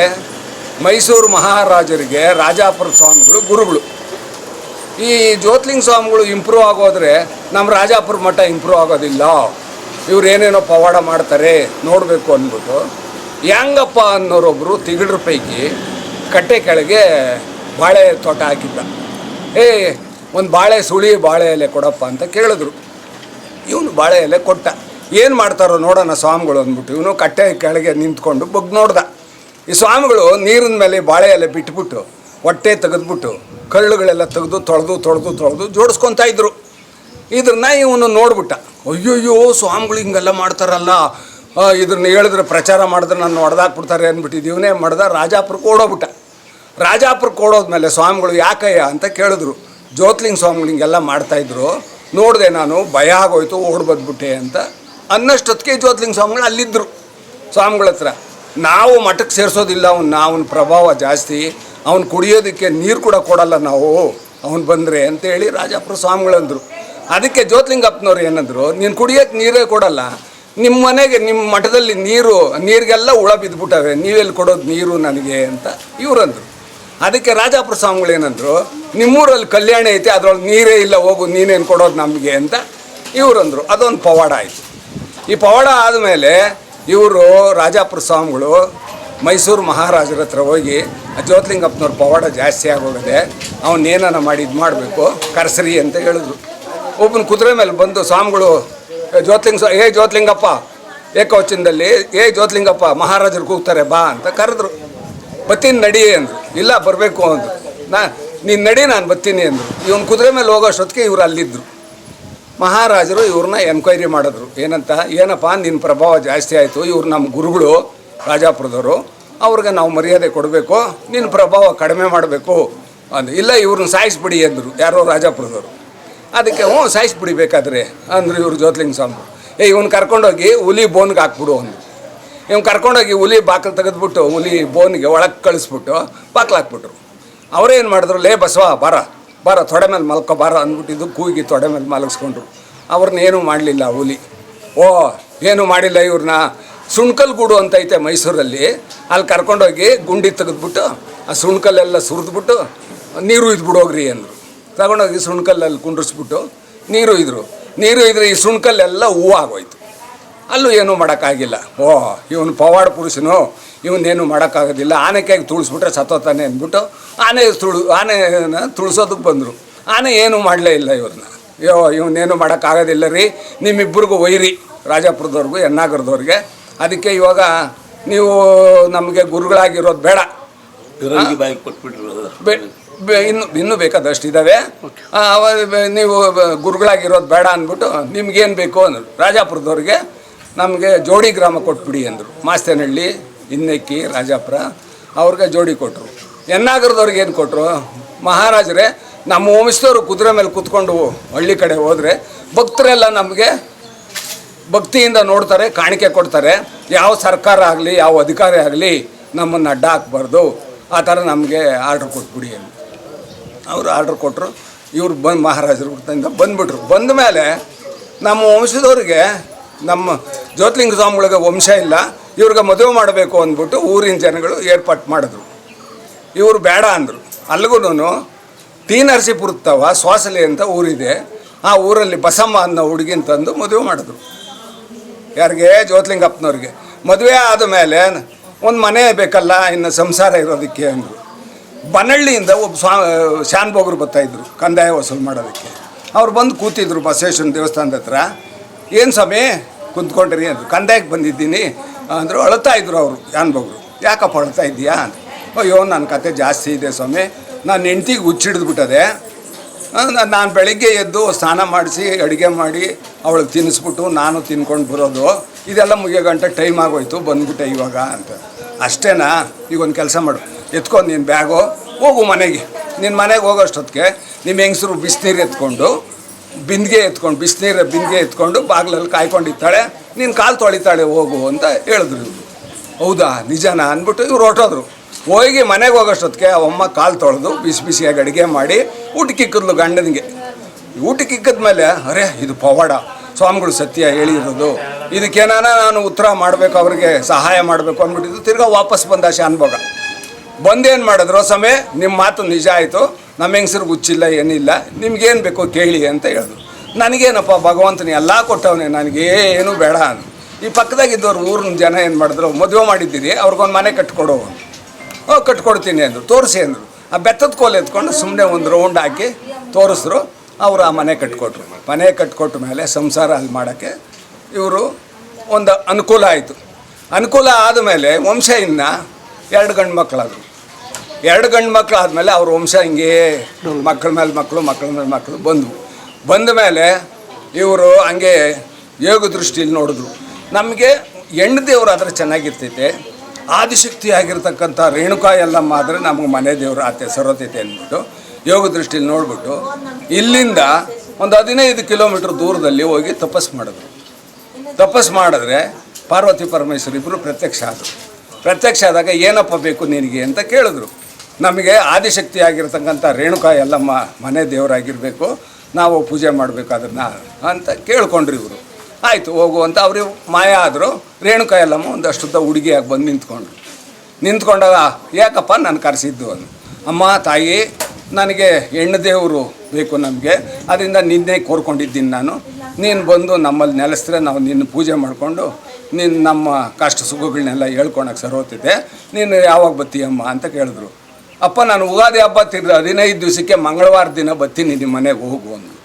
ಮೈಸೂರು ಮಹಾರಾಜರಿಗೆ ರಾಜಾಪುರ ಸ್ವಾಮಿಗಳು ಗುರುಗಳು. ಈ ಜ್ಯೋತಿಲಿಂಗ ಸ್ವಾಮಿಗಳು ಇಂಪ್ರೂವ್ ಆಗೋದ್ರೆ ನಮ್ಮ ರಾಜಾಪುರ ಮಠ ಇಂಪ್ರೂವ್ ಆಗೋದಿಲ್ಲ. ಇವ್ರು ಏನೇನೋ ಪವಾಡ ಮಾಡ್ತಾರೆ ನೋಡಬೇಕು ಅಂದ್ಬಿಟ್ಟು ಹೆಂಗಪ್ಪ ಅನ್ನೋರೊಬ್ಬರು ತಿಗಡ್ರ ಪೈಕಿ ಕಟ್ಟೆ ಕೆಳಗೆ ಬಾಳೆ ತೋಟ ಹಾಕಿದ್ದ. ಏ, ಒಂದು ಬಾಳೆ ಸುಳಿ, ಬಾಳೆ ಎಲೆ ಕೊಡಪ್ಪ ಅಂತ ಕೇಳಿದ್ರು. ಇವನು ಬಾಳೆ ಎಲೆ ಕೊಟ್ಟ. ಏನು ಮಾಡ್ತಾರೋ ನೋಡೋಣ ಸ್ವಾಮಿಗಳು ಅಂದ್ಬಿಟ್ಟು ಇವನು ಕಟ್ಟೆ ಕೆಳಗೆ ನಿಂತ್ಕೊಂಡು ಬಗ್ ನೋಡ್ದ. ಈ ಸ್ವಾಮಿಗಳು ನೀರಿನ ಮೇಲೆ ಬಾಳೆ ಎಲೆ ಬಿಟ್ಬಿಟ್ಟು, ಹೊಟ್ಟೆ ತೆಗೆದ್ಬಿಟ್ಟು ಕಳ್ಳುಗಳೆಲ್ಲ ತೆಗೆದು ತೊಳೆದು ತೊಳೆದು ತೊಳೆದು ಜೋಡಿಸ್ಕೊತಾ ಇದ್ರು. ಇದನ್ನ ಇವನು ನೋಡ್ಬಿಟ್ಟ. ಅಯ್ಯೋಯ್ಯೋ, ಸ್ವಾಮಿಗಳು ಹಿಂಗೆಲ್ಲ ಮಾಡ್ತಾರಲ್ಲ. ಇದನ್ನ ಹೇಳಿದ್ರೆ ಪ್ರಚಾರ ಮಾಡಿದ್ರೆ ನನ್ನ ಹೊಡೆದಾಕ್ಬಿಡ್ತಾರೆ ಅಂದ್ಬಿಟ್ಟು ಇವನೇ ಮಾಡ್ದ, ರಾಜಾಪುರಕ್ಕೆ ಓಡೋಗ್ಬಿಟ್ಟ. ರಾಜಾಪುರಕ್ಕೆ ಓಡೋದ್ಮೇಲೆ ಸ್ವಾಮಿಗಳು ಯಾಕಯ್ಯ ಅಂತ ಕೇಳಿದ್ರು. ಜ್ಯೋತಿಲಿಂಗ ಸ್ವಾಮಿಗಳು ಹಿಂಗೆಲ್ಲ ಮಾಡ್ತಾಯಿದ್ರು ನೋಡಿದೆ ನಾನು, ಭಯ ಆಗೋಯ್ತು, ಓಡ್ ಬಂದ್ಬಿಟ್ಟೆ ಅಂತ. ಅನ್ನಷ್ಟೊತ್ತಿಗೆ ಜ್ಯೋತಿಲಿಂಗ ಸ್ವಾಮಿಗಳು ಅಲ್ಲಿದ್ದರು ಸ್ವಾಮಿಗಳ ಹತ್ರ, ನಾವು ಮಠಕ್ಕೆ ಸೇರಿಸೋದಿಲ್ಲ, ಅವ್ನ ಅವನ ಪ್ರಭಾವ ಜಾಸ್ತಿ, ಅವ್ನು ಕುಡಿಯೋದಕ್ಕೆ ನೀರು ಕೂಡ ಕೊಡಲ್ಲ ನಾವು, ಅವ್ನು ಬಂದರೆ ಅಂತೇಳಿ ರಾಜಾಪುರ ಸ್ವಾಮಿಗಳಂದರು ಅದಕ್ಕೆ ಜ್ಯೋತ್ಲಿಂಗಪ್ಪನವ್ರು ಏನಂದರು, ನೀನು ಕುಡಿಯೋಕ್ಕೆ ನೀರೇ ಕೊಡಲ್ಲ. ನಿಮ್ಮ ಮನೆಗೆ ನಿಮ್ಮ ಮಠದಲ್ಲಿ ನೀರು ನೀರಿಗೆಲ್ಲ ಹುಳ ಬಿದ್ದುಬಿಟ್ಟವೆ ನೀವೆಲ್ಲಿ ಕೊಡೋದು ನೀರು ನನಗೆ ಅಂತ ಇವರಂದರು ಅದಕ್ಕೆ ರಾಜಾಪುರ ಸ್ವಾಮಿಗಳು ಏನಂದರು, ನಿಮ್ಮೂರಲ್ಲಿ ಕಲ್ಯಾಣ ಐತೆ, ಅದರೊಳಗೆ ನೀರೇ ಇಲ್ಲ, ಹೋಗು, ನೀನೇನು ಕೊಡೋದು ನಮಗೆ ಅಂತ ಇವರಂದರು. ಅದೊಂದು ಪವಾಡ ಆಯಿತು. ಈ ಪವಾಡ ಆದಮೇಲೆ ಇವರು ರಾಜಾಪುರ ಸ್ವಾಮಿಗಳು ಮೈಸೂರು ಮಹಾರಾಜರ ಹತ್ರ ಹೋಗಿ ಜ್ಯೋತಿಲಿಂಗಪ್ಪನವ್ರ ಪವಾಡ ಜಾಸ್ತಿ ಆಗೋಗಿದೆ ಅವನೇನ ಮಾಡಿ ಇದು ಮಾಡಬೇಕು, ಕರ್ಸರಿ ಅಂತ ಹೇಳಿದ್ರು. ಒಬ್ಬನ ಕುದುರೆ ಮೇಲೆ ಬಂದು ಸ್ವಾಮಿಗಳು, "ಏ ಜ್ಯೋತಿಲಿಂಗ ಸ್ವಾ- ಏ ಜ್ಯೋತಿಲಿಂಗಪ್ಪ, ಏಕವಚನದಲ್ಲಿ, ಏ ಜ್ಯೋತಿಲಿಂಗಪ್ಪ, ಮಹಾರಾಜರು ಕೂಗ್ತಾರೆ, ಬಾ ಅಂತ ಕರೆದ್ರು. ಬತ್ತೀನಿ ನಡಿ ಅಂದರು. ಇಲ್ಲ, ಬರಬೇಕು ಅಂದರು. ನಾ, ನೀನು ನಡಿ, ನಾನು ಬತ್ತೀನಿ ಅಂದರು. ಇವನು ಕುದುರೆ ಮೇಲೆ ಹೋಗೋಷ್ಟೊತ್ತಿಗೆ ಇವ್ರು ಅಲ್ಲಿದ್ದರು ಮಹಾರಾಜರು ಇವ್ರನ್ನ ಎನ್ಕ್ವೈರಿ ಮಾಡಿದ್ರು. ಏನಂತ ಏನಪ್ಪ ನಿನ್ನ ಪ್ರಭಾವ ಜಾಸ್ತಿ ಆಯಿತು. ಇವ್ರು ನಮ್ಮ ಗುರುಗಳು, ರಾಜಾಪುರದವರು, ಅವ್ರಿಗೆ ನಾವು ಮರ್ಯಾದೆ ಕೊಡಬೇಕು. ನಿನ್ನ ಪ್ರಭಾವ ಕಡಿಮೆ ಮಾಡಬೇಕು ಅಂದು ಇಲ್ಲ ಇವ್ರನ್ನ ಸಾಯಿಸ್ಬಿಡಿ ಅಂದರು. ಯಾರೋ ರಾಜಾಪುರದವರು. ಅದಕ್ಕೆ, ಹ್ಞೂ, ಸಾಯಿಸ್ಬಿಡಿ ಬೇಕಾದ್ರೆ ಅಂದರು ಇವ್ರು ಜ್ಯೋತಿಲಿಂಗ ಸ್ವಾಮಿ ಏ, ಇವನು ಕರ್ಕೊಂಡೋಗಿ ಹುಲಿ ಬೋನ್ಗೆ ಹಾಕ್ಬಿಡು ಅಂದರು. ಇವ್ನು ಕರ್ಕೊಂಡೋಗಿ ಹುಲಿ ಬಾಕಲ್ ತೆಗೆದ್ಬಿಟ್ಟು ಹುಲಿ ಬೋನಿಗೆ ಒಳಗೆ ಕಳಿಸ್ಬಿಟ್ಟು ಬಾಕ್ಲು ಹಾಕ್ಬಿಟ್ರು. ಅವರೇನು ಮಾಡಿದ್ರು? ಲೇ ಬಸವ, ಬಾರ ಬಾರ, ತೊಡೆ ಮೇಲೆ ಮಲ್ಕೊ, ಬಾರ ಅಂದ್ಬಿಟ್ಟಿದ್ದು ಕೂಗಿ ತೊಡೆ ಮೇಲೆ ಮಲಗಿಸ್ಕೊಂಡ್ರು. ಅವ್ರನ್ನ ಏನೂ ಮಾಡಲಿಲ್ಲ ಹುಲಿ. ಓ, ಏನೂ ಮಾಡಿಲ್ಲ ಇವ್ರನ್ನ ಸುಣ್ಕಲ್ ಗೂಡು ಅಂತ ಐತೆ ಮೈಸೂರಲ್ಲಿ. ಅಲ್ಲಿ ಕರ್ಕೊಂಡೋಗಿ ಗುಂಡಿ ತೆಗೆದ್ಬಿಟ್ಟು ಆ ಸುಣ್ಕಲ್ಲೆಲ್ಲ ಸುರಿದ್ಬಿಟ್ಟು ನೀರು ಇದ್ಬಿಡೋಗ್ರಿ ಅಂದರು. ತಗೊಂಡೋಗಿ ಸುಣ್ಕಲ್ಲಲ್ಲಿ ಕುಂಡ್ರಿಸ್ಬಿಟ್ಟು ನೀರು ಇದ್ರು. ನೀರು ಇದ್ರೆ ಈ ಸುಣ್ಕಲ್ಲೆಲ್ಲ ಹೂವು ಆಗೋಯ್ತು ಅಲ್ಲೂ ಏನೂ ಮಾಡೋಕ್ಕಾಗಿಲ್ಲ. ಓ ಇವನು ಪವಾಡ ಪುರುಷನು ಇವನ್ನೇನು ಮಾಡೋಕ್ಕಾಗೋದಿಲ್ಲ. ಆನೆ ಕೈಗೆ ತುಳಿಸ್ಬಿಟ್ರೆ ಸತ್ತೋತಾನೆ ಅಂದ್ಬಿಟ್ಟು ಆನೆ ತುಳು ಆನೆ ತುಳಿಸೋದಕ್ಕೆ ಬಂದರು. ಆನೆ ಏನೂ ಮಾಡಲೇ ಇಲ್ಲ ಇವ್ರನ್ನ. ಯೋ ಇವನ್ನೇನು ಮಾಡೋಕ್ಕಾಗೋದಿಲ್ಲ ರೀ. ನಿಮ್ಮಿಬ್ಬರಿಗೂ ವೈರಿ ರಾಜಾಪುರದವ್ರಿಗೂ ಎನ್ನಾಗರದವ್ರಿಗೆ ಅದಕ್ಕೆ ಇವಾಗ ನೀವು ನಮಗೆ ಗುರುಗಳಾಗಿರೋದು ಬೇಡ. ಇನ್ನು ಇನ್ನೂ ಬೇಕಾದಷ್ಟು ಇದ್ದಾವೆ ನೀವು ಗುರುಗಳಾಗಿರೋದು ಬೇಡ ಅಂದ್ಬಿಟ್ಟು ನಿಮ್ಗೇನು ಬೇಕು ಅಂದರು. ರಾಜಾಪುರದವ್ರಿಗೆ ನಮಗೆ ಜೋಡಿ ಗ್ರಾಮ ಕೊಟ್ಬಿಡಿ ಅಂದರು. ಮಾಸ್ತೇನಹಳ್ಳಿ ಇನ್ನಕ್ಕಿ ರಾಜಾಪುರ, ಅವ್ರಿಗೆ ಜೋಡಿ ಕೊಟ್ಟರು ಎನ್ನಾಗರದವ್ರಿಗೆ ಏನು ಕೊಟ್ಟರು ಮಹಾರಾಜರೇ, ನಮ್ಮ ವಂಶದವರು ಕುದುರೆ ಮೇಲೆ ಕೂತ್ಕೊಂಡು ಹಳ್ಳಿ ಕಡೆ ಹೋದರೆ ಭಕ್ತರೆಲ್ಲ ನಮಗೆ ಭಕ್ತಿಯಿಂದ ನೋಡ್ತಾರೆ, ಕಾಣಿಕೆ ಕೊಡ್ತಾರೆ. ಯಾವ ಸರ್ಕಾರ ಆಗಲಿ, ಯಾವ ಅಧಿಕಾರಿ ಆಗಲಿ ನಮ್ಮನ್ನು ಅಡ್ಡ ಹಾಕ್ಬಾರ್ದು ಆ ಥರ ನಮಗೆ ಆರ್ಡ್ರ್ ಕೊಟ್ಬಿಡಿ ಅಂತ ಅವರು ಆರ್ಡ್ರ್ ಕೊಟ್ಟರು ಇವ್ರು ಬಂದು ಮಹಾರಾಜರು ವೃತ್ತದಿಂದ ಬಂದ್ಬಿಟ್ರು. ಬಂದ ಮೇಲೆ ನಮ್ಮ ವಂಶದವ್ರಿಗೆ ನಮ್ಮ ಜ್ಯೋತಿಲಿಂಗ ಸ್ವಾಮಿಗಳಿಗೆ ವಂಶ ಇಲ್ಲ. ಇವ್ರಿಗೆ ಮದುವೆ ಮಾಡಬೇಕು ಅಂದ್ಬಿಟ್ಟು ಊರಿನ ಜನಗಳು ಏರ್ಪಾಟ್ ಮಾಡಿದ್ರು. ಇವರು ಬೇಡ ಅಂದರು. ಅಲ್ಲಿಗೂ ಟಿ ತವ ಸ್ವಾಸಲೆ ಅಂತ ಊರಿದೆ. ಆ ಊರಲ್ಲಿ ಬಸಮ್ಮ ಅನ್ನೋ ಹುಡುಗಿನ ತಂದು ಮದುವೆ ಮಾಡಿದ್ರು. ಯಾರಿಗೆ? ಜ್ಯೋತಿಲಿಂಗಪ್ಪನವ್ರಿಗೆ ಮದುವೆ ಆದ ಮೇಲೆ ಒಂದು ಮನೆ ಬೇಕಲ್ಲ, ಇನ್ನು ಸಂಸಾರ ಇರೋದಕ್ಕೆ ಅಂದರು. ಬನಹಳ್ಳಿಯಿಂದ ಒಬ್ಬ ಸ್ವಾ, ಶಾನ್ಭೋಗರು ಬರ್ತಾಯಿದ್ರು ಕಂದಾಯ ವಸೂಲು ಮಾಡೋದಕ್ಕೆ. ಅವ್ರು ಬಂದು ಕೂತಿದ್ರು ಬಸವೇಶ್ವರನ ದೇವಸ್ಥಾನದ ಹತ್ರ. ಏನು ಸ್ವಾಮಿ? ಕುಂತ್ಕೊಂಡ್ರಿ ಅಂದರು ಕಂದಾಯಕ್ಕೆ ಬಂದಿದ್ದೀನಿ. ಅಂದರು ಅಳ್ತಾ ಇದ್ರು ಅವರು ಯಾನ್ಬಗ್ರು ಯಾಕಪ್ಪ ಅಳ್ತಾ ಇದ್ದೀಯಾ ಅಂತ. ಅಯ್ಯೋ ನನ್ನ ಕತೆ ಜಾಸ್ತಿ ಇದೆ ಸ್ವಾಮಿ. ನಾನು ಹೆಂಡ್ತಿಗೆ ಹುಚ್ಚಿಡಿದ್ಬಿಟ್ಟದೆ. ನಾನು ಬೆಳಿಗ್ಗೆ ಎದ್ದು ಸ್ನಾನ ಮಾಡಿಸಿ, ಅಡುಗೆ ಮಾಡಿ ಅವಳಿಗೆ ತಿನ್ನಿಸ್ಬಿಟ್ಟು ನಾನು ತಿನ್ಕೊಂಡು ಬರೋದು. ಇದೆಲ್ಲ ಮುಗಿಯೋ ಗಂಟೆ ಟೈಮ್ ಆಗೋಯ್ತು, ಬಂದ್ಬಿಟ್ಟೆ ಇವಾಗ ಅಂತ. ಅಷ್ಟೇನಾ? ಈಗ ಒಂದು ಕೆಲಸ ಮಾಡು. ಎತ್ಕೊಂಡು ನೀನು ಬ್ಯಾಗು. ಹೋಗು ಮನೆಗೆ. ನಿನ್ನ ಮನೆಗೆ ಹೋಗೋಷ್ಟೊತ್ತಿಗೆ ನಿಮ್ಮ ಹೆಂಗಸರು ಬಿಸಿನೀರು ಎತ್ಕೊಂಡು ಬಿಂದಿಗೆ ಎತ್ಕೊಂಡು ಬಿಸಿನೀರ ಬಿಂದಿಗೆ ಎತ್ಕೊಂಡು ಬಾಗಿಲಲ್ಲಿ ಕಾಯ್ಕೊಂಡಿರ್ತಾಳೆ. ನೀನು ಕಾಲು ತೊಳಿತಾಳೆ ಹೋಗು ಅಂತ ಹೇಳಿದ್ರು ಇವರು. ಹೌದಾ? ನಿಜನಾ ಅಂದ್ಬಿಟ್ಟು ಇವ್ರು ಹೊರಟೋದ್ರು. ಹೋಗಿ ಮನೆಗೆ ಹೋಗೋಷ್ಟೊತ್ತಿಗೆ ಅವಮ್ಮ ಕಾಲು ತೊಳೆದು ಬಿಸಿ ಬಿಸಿಯಾಗಿ ಅಡುಗೆ ಮಾಡಿ ಊಟಕ್ಕೆ ಇಕ್ಕಿದ್ಲು ಗಂಡನಿಗೆ. ಊಟಕ್ಕೆ ಮೇಲೆ ಅರೆ ಇದು ಪವಾಡ. ಸ್ವಾಮಿಗಳು ಸತ್ಯ ಹೇಳಿರೋದು. ಇದಕ್ಕೇನಾನ ನಾನು ಉತ್ತರ ಮಾಡಬೇಕು ಅವ್ರಿಗೆ ಸಹಾಯ ಮಾಡಬೇಕು ಅಂದ್ಬಿಟ್ಟಿದ್ದು ತಿರ್ಗಾ ವಾಪಸ್ ಬಂದ ಶಾನ್ಭೋಗ. ಬಂದೇನು ಮಾಡಿದ್ರು ಸಮಯ ನಿಮ್ಮ ಮಾತು ನಿಜ ಆಯಿತು. ನಮ್ಮ ಹೆಂಗಸರು ಹುಚ್ಚಿಲ್ಲ ಏನಿಲ್ಲ, ನಿಮ್ಗೇನು ಬೇಕೋ ಕೇಳಿ ಅಂತ ಹೇಳಿದ್ರು. ನನಗೇನಪ್ಪ, ಭಗವಂತನ ಎಲ್ಲ ಕೊಟ್ಟವನೇ, ನನಗೇನು ಬೇಡ ಅಂತ ಈ ಪಕ್ಕದಾಗಿದ್ದವ್ರು ಊರಿನ ಜನ ಏನು ಮಾಡಿದ್ರು, ಮದುವೆ ಮಾಡಿದ್ದೀರಿ, ಅವ್ರಿಗೊಂದು ಮನೆ ಕಟ್ಕೊಡು ಓ ಕಟ್ಕೊಡ್ತೀನಿ ಅಂದರು, ತೋರಿಸಿ ಅಂದರು. ಆ ಬೆತ್ತದ ಕೋಲು ಎತ್ಕೊಂಡು ಸುಮ್ಮನೆ ಒಂದು ರೌಂಡ್ ಹಾಕಿ ತೋರಿಸ್ರು ಅವರು ಆ ಮನೆ ಕಟ್ಕೊಟ್ರು. ಮನೆ ಕಟ್ಕೊಟ್ಟ ಮೇಲೆ ಸಂಸಾರ ಅಲ್ಲಿ ಮಾಡೋಕ್ಕೆ ಇವರು ಒಂದು ಅನುಕೂಲ ಆಯಿತು. ಅನುಕೂಲ ಆದಮೇಲೆ ವಂಶ ಇನ್ನು ಎರಡು ಗಂಡು ಮಕ್ಕಳಾದರು ಎರಡು ಗಂಡು ಮಕ್ಕಳು ಆದಮೇಲೆ ಅವ್ರ ವಂಶ ಹಿಂಗೆ ಮಕ್ಕಳ ಮೇಲೆ ಮಕ್ಕಳು ಮಕ್ಕಳ ಮೇಲೆ ಮಕ್ಕಳು ಬಂದವು. ಬಂದ ಮೇಲೆ ಇವರು ಹಂಗೆ ಯೋಗ ದೃಷ್ಟಿಯಲ್ಲಿ ನೋಡಿದ್ರು. ನಮಗೆ ಹೆಣ್ಣು ದೇವರು ಆದರೆ ಚೆನ್ನಾಗಿರ್ತೈತೆ. ಆದಿಶಕ್ತಿ ಆಗಿರ್ತಕ್ಕಂಥ ರೇಣುಕಾ ಎಲ್ಲಮ್ಮ ಆದರೆ ನಮಗೆ ಮನೆ ದೇವರು ಆತೆ, ಸರೋತೈತೆ ಅಂದ್ಬಿಟ್ಟು ಯೋಗ ದೃಷ್ಟಿಯಲ್ಲಿ ನೋಡಿಬಿಟ್ಟು ಇಲ್ಲಿಂದ ಒಂದು ಹದಿನೈದು ಕಿಲೋಮೀಟ್ರ್ ದೂರದಲ್ಲಿ ಹೋಗಿ ತಪಸ್ಸು ಮಾಡಿದ್ರು. ತಪಸ್ಸು ಮಾಡಿದ್ರೆ ಪಾರ್ವತಿ ಪರಮೇಶ್ವರ ಇಬ್ಬರು ಪ್ರತ್ಯಕ್ಷ ಆದರು. ಪ್ರತ್ಯಕ್ಷ ಆದಾಗ ಏನಪ್ಪ ಬೇಕು ನಿನಗೆ ಅಂತ ಕೇಳಿದ್ರು. ನಮಗೆ ಆದಿಶಕ್ತಿ ಆಗಿರತಕ್ಕಂಥ ರೇಣುಕಾ ಎಲ್ಲಮ್ಮ ಮನೆ ದೇವರಾಗಿರಬೇಕು, ನಾವು ಪೂಜೆ ಮಾಡಬೇಕು ಅದನ್ನು ಅಂತ ಕೇಳ್ಕೊಂಡ್ರು ಇವರು. ಆಯಿತು ಹೋಗು ಅಂತ ಅವರು ಮಾಯ ಆದರು, ರೇಣುಕಾ ಎಲ್ಲಮ್ಮ ಒಂದಷ್ಟು ಹುಡುಗಿಯಾಗಿ ಬಂದು ನಿಂತ್ಕೊಂಡ್ರು. ನಿಂತ್ಕೊಂಡಾಗ, ಯಾಕಪ್ಪ ನಾನು ಕರೆಸಿದ್ದು? ಅಂದು ಅಮ್ಮ, ತಾಯಿ, ನನಗೆ ಹೆಣ್ಣು ದೇವರು ಬೇಕು ನಮಗೆ. ಅದರಿಂದ ನಿನ್ನೆ ಕೋರ್ಕೊಂಡಿದ್ದೀನಿ ನಾನು. ನೀನು ಬಂದು ನಮ್ಮಲ್ಲಿ ನೆಲೆಸಿದ್ರೆ ನಾವು ನಿನ್ನ ಪೂಜೆ ಮಾಡಿಕೊಂಡು ನಿನ್ನ ನಮ್ಮ ಕಷ್ಟ ಸುಖಗಳನ್ನೆಲ್ಲ ಹೇಳ್ಕೊಳಕ್ಕೆ ಸರೋತಿದ್ದೆ ನೀನು ಯಾವಾಗ ಬತ್ತೀಯಮ್ಮ? ಅಂತ ಕೇಳಿದ್ರು. ಅಪ್ಪ, ನಾನು ಉಗಾದಿ ಹಬ್ಬ ತಿರ್ದು ಹದಿನೈದು ದಿವಸಕ್ಕೆ ಮಂಗಳವಾರ ದಿನ ಬತ್ತೀನಿ ನಿಮ್ಮ ಮನೆಗೆ ಹೋಗು ಅಂದರು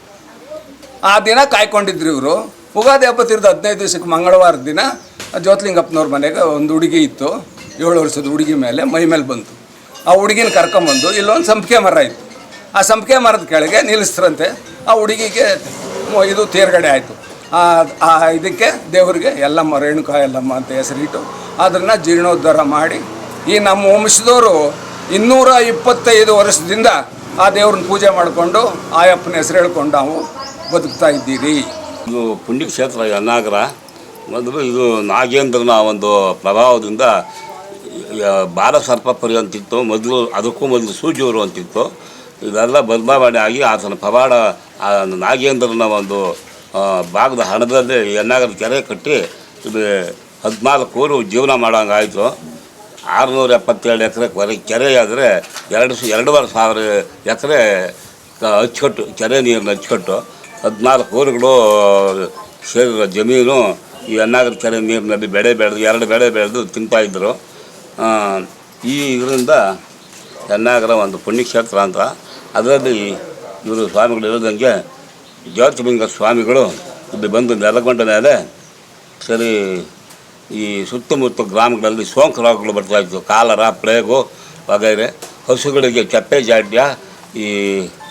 ಆ ದಿನ ಕಾಯ್ಕೊಂಡಿದ್ರು ಇವರು. ಉಗಾದಿ ಹಬ್ಬ ತಿರ್ದು ಹದಿನೈದು ದಿವಸಕ್ಕೆ ಮಂಗಳವಾರ ದಿನ ಜ್ಯೋತ್ಲಿಂಗಪ್ಪನವ್ರ ಮನೆಗೆ ಒಂದು ಹುಡುಗಿ ಇತ್ತು. ಏಳು ವರ್ಷದ ಹುಡುಗಿ ಮೇಲೆ ಮೈ ಮೇಲೆ ಬಂತು. ಆ ಹುಡುಗಿನ ಕರ್ಕೊಂಬಂದು ಇಲ್ಲೊಂದು ಸಂಪಿಗೆ ಮರ ಇತ್ತು. ಆ ಸಂಪಿಗೆ ಮರದ ಕೆಳಗೆ ನಿಲ್ಲಿಸ್ರಂತೆ. ಆ ಹುಡುಗಿಗೆ ಇದು ತೇರ್ಗಡೆ ಆಯಿತು. ಆ ಇದಕ್ಕೆ ದೇವರಿಗೆ, ಎಲ್ಲಮ್ಮ, ರೇಣುಕಾ, ಎಲ್ಲಮ್ಮ ಅಂತ ಹೆಸರಿಟ್ಟು, ಅದನ್ನು ಜೀರ್ಣೋದ್ಧಾರ ಮಾಡಿ ಈ ನಮ್ಮ ವಂಶದವರು ಇನ್ನೂರ ಇಪ್ಪತ್ತೈದು ವರ್ಷದಿಂದ ಆ ದೇವ್ರನ್ನ ಪೂಜೆ ಮಾಡಿಕೊಂಡು ಆಯಪ್ಪನ ಹೆಸರು ಹೇಳ್ಕೊಂಡು ನಾವು ಬದುಕ್ತಾ ಇದ್ದೀರಿ. ಇದು ಪುಣ್ಯಕ್ಷೇತ್ರ ಯನ್ನಾಗರ ಮೊದಲು ಇದು ನಾಗೇಂದ್ರನ ಒಂದು ಪ್ರಭಾವದಿಂದ ಬಾಲ ಸರ್ಪಪುರಿ ಅಂತಿತ್ತು. ಮೊದಲು ಅದಕ್ಕೂ ಮೊದಲು ಸೂಜಿಯವರು ಅಂತಿತ್ತು. ಇದೆಲ್ಲ ಬದಲಾವಣೆ ಆಗಿ ಆತನ ಪವಾಡ ನಾಗೇಂದ್ರನ ಒಂದು ಭಾಗದ ಹಣದಲ್ಲಿ ಯನ್ನಾಗರ ಕೆರೆ ಕಟ್ಟಿ ಇದು ಹದಿನಾಲ್ಕು ಊರು ಜೀವನ ಮಾಡೋಂಗಾಯಿತು. ಆರುನೂರ ಎಪ್ಪತ್ತೇಳು ಎಕರೆ ಹೊರಗೆ ಕೆರೆ ಆದರೆ ಎರಡು ಎರಡೂವರೆ ಸಾವಿರ ಎಕರೆ ಅಚ್ಚುಕಟ್ಟು, ಕೆರೆ ನೀರನ್ನ ಅಚ್ಚುಕಟ್ಟು, ಹದಿನಾಲ್ಕು ಊರುಗಳು ಸೇರಿರೋ ಜಮೀನು, ಈ ಅನ್ನಾಗರ ಕೆರೆ ನೀರಿನಲ್ಲಿ ಬೆಳೆ ಬೆಳೆದು, ಎರಡು ಬೆಳೆ ಬೆಳೆದು ತಿಂತಾಯಿದ್ರು ಈ ಇದರಿಂದ ಚೆನ್ನಾಗರ ಒಂದು ಪುಣ್ಯಕ್ಷೇತ್ರ ಅಂತ. ಅದರಲ್ಲಿ ಇವರು ಸ್ವಾಮಿಗಳು ಇರೋದಂಗೆ ಜ್ಯೋತಿಲಿಂಗ ಸ್ವಾಮಿಗಳು ಇಲ್ಲಿ ಬಂದು ನೆಲಗೊಂಡ ಮೇಲೆ ಸರಿ ಈ ಸುತ್ತಮುತ್ತ ಗ್ರಾಮಗಳಲ್ಲಿ ಸೋಂಕು ರೋಗಗಳು ಬರ್ತಾಯಿತ್ತು ಕಾಲರ ಪ್ಲೇಗು ವಗೈರೆ ಹಸುಗಳಿಗೆ ಚಪ್ಪೆ, ಜಾಡ್ಯ, ಈ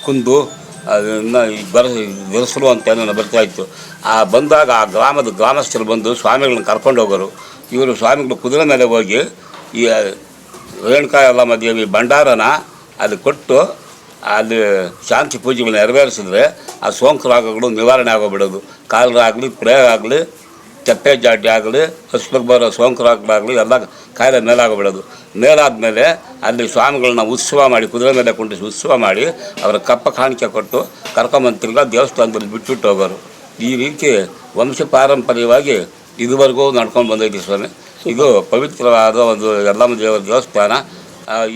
ಕುಂದು, ಅದನ್ನು ಬರ ಬೆರೆಸಲು ಅಂತ ಏನೋ ಬರ್ತಾಯಿತ್ತು ಆ ಬಂದಾಗ ಆ ಗ್ರಾಮದ ಗ್ರಾಮಸ್ಥರು ಬಂದು ಸ್ವಾಮಿಗಳನ್ನ ಕರ್ಕೊಂಡು ಹೋಗೋರು. ಇವರು ಸ್ವಾಮಿಗಳು ಕುದುರೆ ಮೇಲೆ ಹೋಗಿ ಈ ರೇಣುಕಾ ಮದುವೆ ದೇವಿ ಭಂಡಾರನ ಅದು ಕೊಟ್ಟು ಅಲ್ಲಿ ಶಾಂತಿ ಪೂಜೆಗಳನ್ನ ನೆರವೇರಿಸಿದ್ರೆ ಆ ಸೋಂಕು ರೋಗಗಳು ನಿವಾರಣೆ ಆಗೋಗ್ಬಿಡೋದು. ಕಾಲರಾಗಲಿ ಆಗಲಿ ಚಪ್ಪೆ ಜಾಡಿ ಆಗಲಿ ಹಸ್ಬಿಗೆ ಬರೋ ಸೋಂಕು ಹಾಕಲಾಗಲಿ ಎಲ್ಲ ಕಾಯಿಲೆ ಮೇಲಾಗಬಿಡೋದು. ಮೇಲಾದಮೇಲೆ ಅಲ್ಲಿ ಸ್ವಾಮಿಗಳನ್ನ ಉತ್ಸವ ಮಾಡಿ, ಕುದುರೆ ಮೇಲೆ ಕುಂಡಿಸಿ ಉತ್ಸವ ಮಾಡಿ, ಅವರ ಕಪ್ಪ ಕಾಣಿಕೆ ಕೊಟ್ಟು ಕರ್ಕೊಂಬಂದು ದೇವಸ್ಥಾನದಲ್ಲಿ ಬಿಟ್ಬಿಟ್ಟು ಹೋಗೋರು. ಈ ರೀತಿ ವಂಶ ಪಾರಂಪರ್ಯವಾಗಿ ಇದುವರೆಗೂ ನಡ್ಕೊಂಡು ಬಂದೈತಿ ಸ್ವಾಮಿ. ಇದು ಪವಿತ್ರವಾದ ಒಂದು ಎಲ್ಲಮ್ಮ ದೇವರ ದೇವಸ್ಥಾನ.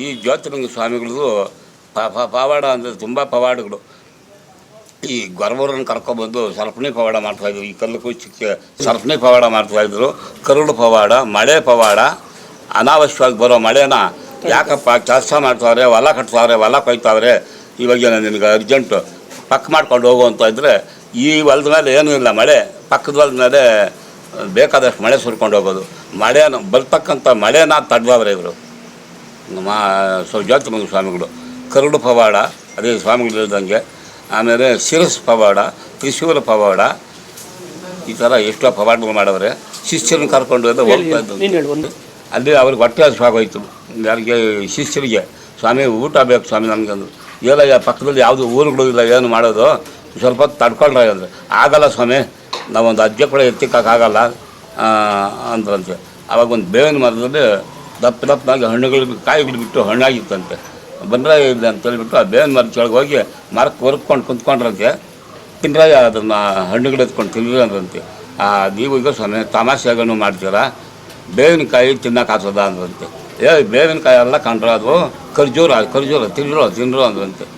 ಈ ಜ್ಯೋತಿರ್ಲಿಂಗ ಸ್ವಾಮಿಗಳದು ಪವಾಡ ಅಂದರೆ ತುಂಬ ಪವಾಡಗಳು. ಈ ಗೊರವರನ್ನು ಕರ್ಕೊಬಂದು ಸರಪಣಿ ಪವಾಡ ಮಾಡ್ತಾಯಿದ್ರು ಈ ಕಲ್ಲು ಕುಚ್ಚಕ್ಕೆ ಸರಪಣಿ ಪವಾಡ ಮಾಡ್ತಾಯಿದ್ರು ಕರುಳು ಪವಾಡ, ಮಳೆ ಪವಾಡ, ಅನಾವಶ್ಯವಾಗಿ ಬರೋ ಮಳೆನ ಯಾಕಪ್ಪ ಕೆಲಸ ಮಾಡ್ತಾವ್ರೆ, ಹೊಲ ಕಟ್ತಾವ್ರೆ, ಹೊಲ ಕೊಯ್ತಾವ್ರೆ? ಇವಾಗ ನಿನಗೆ ಅರ್ಜೆಂಟು ಪಕ್ಕ ಮಾಡ್ಕೊಂಡು ಹೋಗು ಅಂತ ಇದ್ದರೆ ಈ ಹೊಲದ ಮೇಲೆ ಏನೂ ಇಲ್ಲ ಮಳೆ. ಪಕ್ಕದ ಹೊಲದ ಮೇಲೆ ಬೇಕಾದಷ್ಟು ಮಳೆ ಸುರ್ಕೊಂಡು ಹೋಗೋದು. ಮಳೆನ ಬರ್ತಕ್ಕಂಥ ಮಳೆನ ತಡ್ದವ್ರೆ ಇವರು. ನಮ್ಮ ಸೊ ಜ್ಯೋತಿಮಂಗ ಸ್ವಾಮಿಗಳು ಕರುಡು ಪವಾಡ, ಅದೇ ಸ್ವಾಮಿಗಳು ಹೇಳ್ದಂಗೆ ಆಮೇಲೆ ಶಿರಸ್ ಪವಾಡ ತ್ರಿಶೂಲ ಪವಾಡ ಈ ಥರ ಎಷ್ಟೋ ಪವಾಡಗಳು ಮಾಡವ್ರೆ. ಶಿಷ್ಯರನ್ನು ಕರ್ಕೊಂಡು ಹೋದ್ರೆ ಹೋಗ್ತಾ ಇದ್ದು ಅಲ್ಲಿ ಅವ್ರಿಗೆ ಹೊಟ್ಟೆ ಹಸಿವಾಗೋಯ್ತು ಯಾರಿಗೆ ಶಿಷ್ಯರಿಗೆ ಸ್ವಾಮಿ ಊಟ ಬೇಕು ಸ್ವಾಮಿ ನನಗೆ ಅಂದರು. ಯಾ ಪಕ್ಕದಲ್ಲಿ ಯಾವುದು ಊರುಗಳು ಇಲ್ಲ ಏನು ಮಾಡೋದು? ಸ್ವಲ್ಪ ಹೊತ್ತು ತಡ್ಕೊಂಡ್ರೆ ಅಂದರೆ. ಆಗಲ್ಲ ಸ್ವಾಮಿ ನಾವೊಂದು ಅಜ್ಜೆ ಕೂಡ ಎತ್ತಿಕ್ಕಾಗಲ್ಲ ಅಂದ್ರಂತೆ. ಆವಾಗ ಒಂದು ಬೇವಿನ ಮರದಲ್ಲಿ ದಪ್ಪ ದಪ್ಪನಾಗಿ ಹಣ್ಣುಗಳು ಕಾಯಿಗಳು ಬಿಟ್ಟು ಹಣ್ಣಾಗಿತ್ತಂತೆ. ಬಂದರೆ ಅಂತ ಹೇಳ್ಬಿಟ್ಟು ಆ ಬೇವಿನ ಮರದ ಕೆಳಗೆ ಹೋಗಿ ಮರಕ್ಕೆ ಹೊರ್ಕೊಂಡು ಕುಂತ್ಕೊಂಡ್ರಂತೆ. ತಿಂದರೆ ಅದನ್ನು ಹಣ್ಣುಗಳು ಎತ್ಕೊಂಡು ತಿನ್ರಿ ಅಂದ್ರಂತೆ. ಆ, ನೀವು ಈಗ ಸ್ವಾಮಿ ತಮಾಷೆಗಳನ್ನು ಮಾಡ್ತೀರಾ? ಬೇವಿನಕಾಯಿ ತಿನ್ನಕ್ಕಾಗ್ತದ ಅಂದ್ರಂತೆ. ಏ, ಬೇವಿನಕಾಯಿ ಎಲ್ಲ ಕಂಡ್ರ ಅದು. ಖರ್ಜೂರ ಖರ್ಜೂರ ತಿಂದ್ರು ತಿಂದ್ರು ಅಂದ್ರಂತೆ.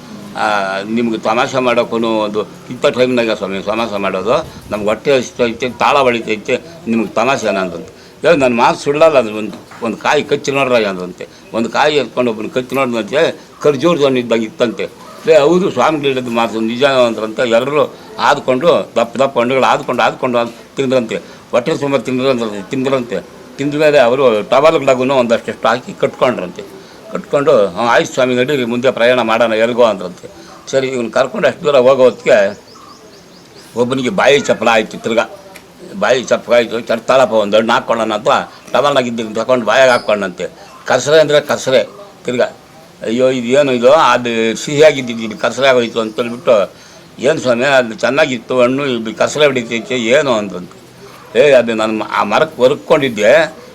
ನಿಮ್ಗೆ ತಮಾಷೆ ಮಾಡೋಕ್ಕೂ ಒಂದು ಇಂಥ ಟೈಮ್ನಾಗ ಸ್ವಾಮಿ ತಮಾಷೆ ಮಾಡೋದು. ನಮ್ಗೆ ಹೊಟ್ಟೆ ಹಸಿತೈತೆ, ತಾಳ ಹೊಳಿತೈತೆ ನಿಮ್ಗೆ ತಮಾಷೆನ ಅಂದಂತೆ ಏ ನನ್ನ ಮಾತು ಸುಳ್ಳಲ್ಲ, ಅದು ಒಂದು ಒಂದು ಕಾಯಿ ಕಚ್ಚಿ ನೋಡ್ರ ಅಂದ್ರಂತೆ. ಒಂದು ಕಾಯಿ ಎತ್ಕೊಂಡು ಒಬ್ಬನ ಕಚ್ಚಿ ನೋಡಿದಂತೆ ಖರ್ಜೂರದ ಹಣ್ಣು ಇದ್ದಂಗೆ ಇತ್ತಂತೆ ಏ, ಹೌದು, ಸ್ವಾಮಿಗಳು ಹೇಳಿದ್ದು ಮಾತು ನಿಜ ಅಂದ್ರಂತೆ. ಎಲ್ಲರೂ ಆದ್ಕೊಂಡು, ದಪ್ಪ ದಪ್ಪ ಹಣ್ಣುಗಳು ಆದ್ಕೊಂಡು ಆದ್ಕೊಂಡು ಆದ್- ತಿಂದ್ರಂತೆ. ಹೊಟ್ಟೆ ತಿಂದ್ರು ತಿಂದ್ರಂತೆ ತಿಂದ್ರಂತೆ. ತಿಂದ ಮೇಲೆ ಅವರು ಟವಲ್ಗಳಾಗೂ ಒಂದಷ್ಟು ಹಾಕಿ ಕಟ್ಕೊಂಡ್ರಂತೆ. ಕಟ್ಕೊಂಡು ಆಯುಷ್ ಸ್ವಾಮಿ, ನಡೀರಿ, ಮುಂದೆ ಪ್ರಯಾಣ ಮಾಡೋಣ ಎಲ್ಗೋ ಅಂದ್ರಂತೆ. ಸರಿ, ಇವ್ನು ಕರ್ಕೊಂಡು ಅಷ್ಟು ದೂರ ಹೋಗೋ ಹೊತ್ತಿಗೆ ಒಬ್ಬನಿಗೆ ಬಾಯಿ ಚಪ್ಪಲ ಆಯಿತು ತಿರ್ಗಾ. ಬಾಯಿ ಚಪ್ಪಲ ಚರ್ ತಾಳಪ್ಪ ಒಂದು ಹಣ್ಣು ಹಾಕ್ಕೊಳ್ಳೋಣ ಅಥವಾ ಟವಲ್ನಾಗಿದ್ದು ತಗೊಂಡು ಬಾಯಾಗ ಹಾಕ್ಕೊಂಡಂತೆ. ಕಸರೆ ಅಂದರೆ ಕಸರೆ ತಿರ್ಗಾ, ಅಯ್ಯೋ ಇದು ಏನು ಇದು? ಅದು ಸಿಹಿಯಾಗಿದ್ದಿದ್ದು ಇದು ಕಸರೆ ಆಗೋಯ್ತು ಅಂತೇಳ್ಬಿಟ್ಟು ಏನು ಸ್ವಾಮಿ, ಅದು ಚೆನ್ನಾಗಿತ್ತು, ಹಣ್ಣು, ಇದು ಕಸರೆ ಹಿಡಿತೈತೆ ಏನು? ಅಂತಂತ ಏ, ಅದು ನಾನು ಆ ಮರಕ್ಕೆ ಹೊರ್ಕೊಂಡಿದ್ದೆ